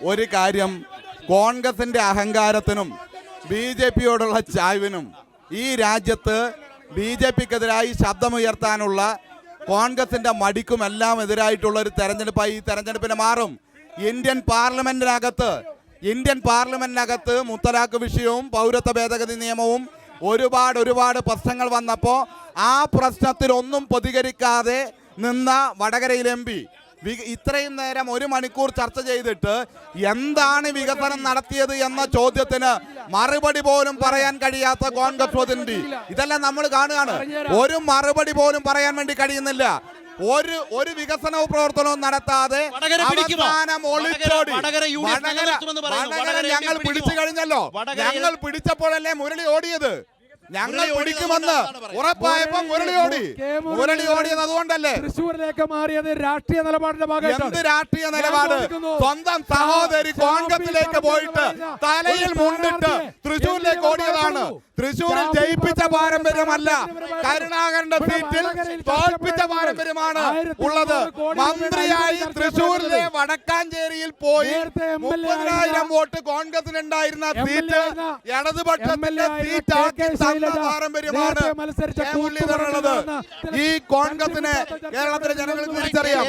ഒരു കാര്യം കോൺഗ്രസിന്റെ അഹങ്കാരത്തിനും ബി ജെ പിയോടുള്ള ചായ്വിനും ഈ രാജ്യത്ത് ബി ജെ പിക്കെതിരായി ശബ്ദമുയർത്താനുള്ള കോൺഗ്രസിന്റെ മടിക്കും എല്ലാം എതിരായിട്ടുള്ള ഒരു തെരഞ്ഞെടുപ്പായി ഈ തെരഞ്ഞെടുപ്പിന് മാറും. ഇന്ത്യൻ പാർലമെന്റിനകത്ത് ഇന്ത്യൻ പാർലമെന്റിനകത്ത് മുത്തലാഖ് വിഷയവും പൗരത്വ ഭേദഗതി നിയമവും ഒരുപാട് ഒരുപാട് പ്രശ്നങ്ങൾ വന്നപ്പോൾ ആ പ്രശ്നത്തിൽ ഒന്നും പ്രതികരിക്കാതെ നിന്ന വടകരയിൽ എം ഇത്രയും നേരം ഒരു മണിക്കൂർ ചർച്ച ചെയ്തിട്ട് എന്താണ് വികസനം നടത്തിയത് എന്ന ചോദ്യത്തിന് മറുപടി പോലും പറയാൻ കഴിയാത്ത കോൺഗ്രസ് പ്രതിനിധി. ഇതെല്ലാം നമ്മൾ കാണുകയാണ്. ഒരു മറുപടി പോലും പറയാൻ വേണ്ടി കഴിയുന്നില്ല. ഒരു ഒരു വികസനവും പ്രവർത്തനവും നടത്താതെ? അവസാനം ഒളിച്ചോടി. ഞങ്ങൾ പിടിച്ചു കഴിഞ്ഞല്ലോ. ഞങ്ങൾ പിടിച്ചപ്പോഴല്ലേ മുരളി ഓടിയത്? ഞങ്ങൾ പിടിക്കുമെന്ന്. ഉറപ്പായപ്പോ മുരളി ഓടി. മുരളി ഓടിയത് അതുകൊണ്ടല്ലേ? തൃശ്ശൂരിലേക്ക് മാറിയത് രാഷ്ട്രീയ നിലപാടിന്റെ എന്ത് രാഷ്ട്രീയ നിലപാട്? സ്വന്തം സഹോദരി കോൺഗ്രസിലേക്ക് പോയിട്ട് തലയിൽ മുണ്ടിട്ട് സ്ഥാനാർത്ഥിയെ കോടികളാണ്. തൃശൂരിൽ ജയിപ്പിച്ച പാരമ്പര്യമല്ല. കരുണാകരന്റെ സീറ്റിൽ തോൽപ്പിച്ച പാരമ്പര്യമാണ് ഉള്ളത്. മന്ത്രിയായി തൃശൂരിലെ വടക്കാഞ്ചേരിയിൽ പോയി മുപ്പതിനായിരം വോട്ട് കോൺഗ്രസിനുണ്ടായിരുന്ന ഉണ്ടായിരുന്ന സീറ്റ് ഇടതുപക്ഷത്തിന്റെ ആയിരുന്ന സീറ്റ് കെ. ആക്കി തന്ന പാരമ്പര്യമാണ് മത്സരിച്ച ഈ കോൺഗ്രസിനെ കേരളത്തിലെ ജനങ്ങൾ തിരിച്ചറിയാം.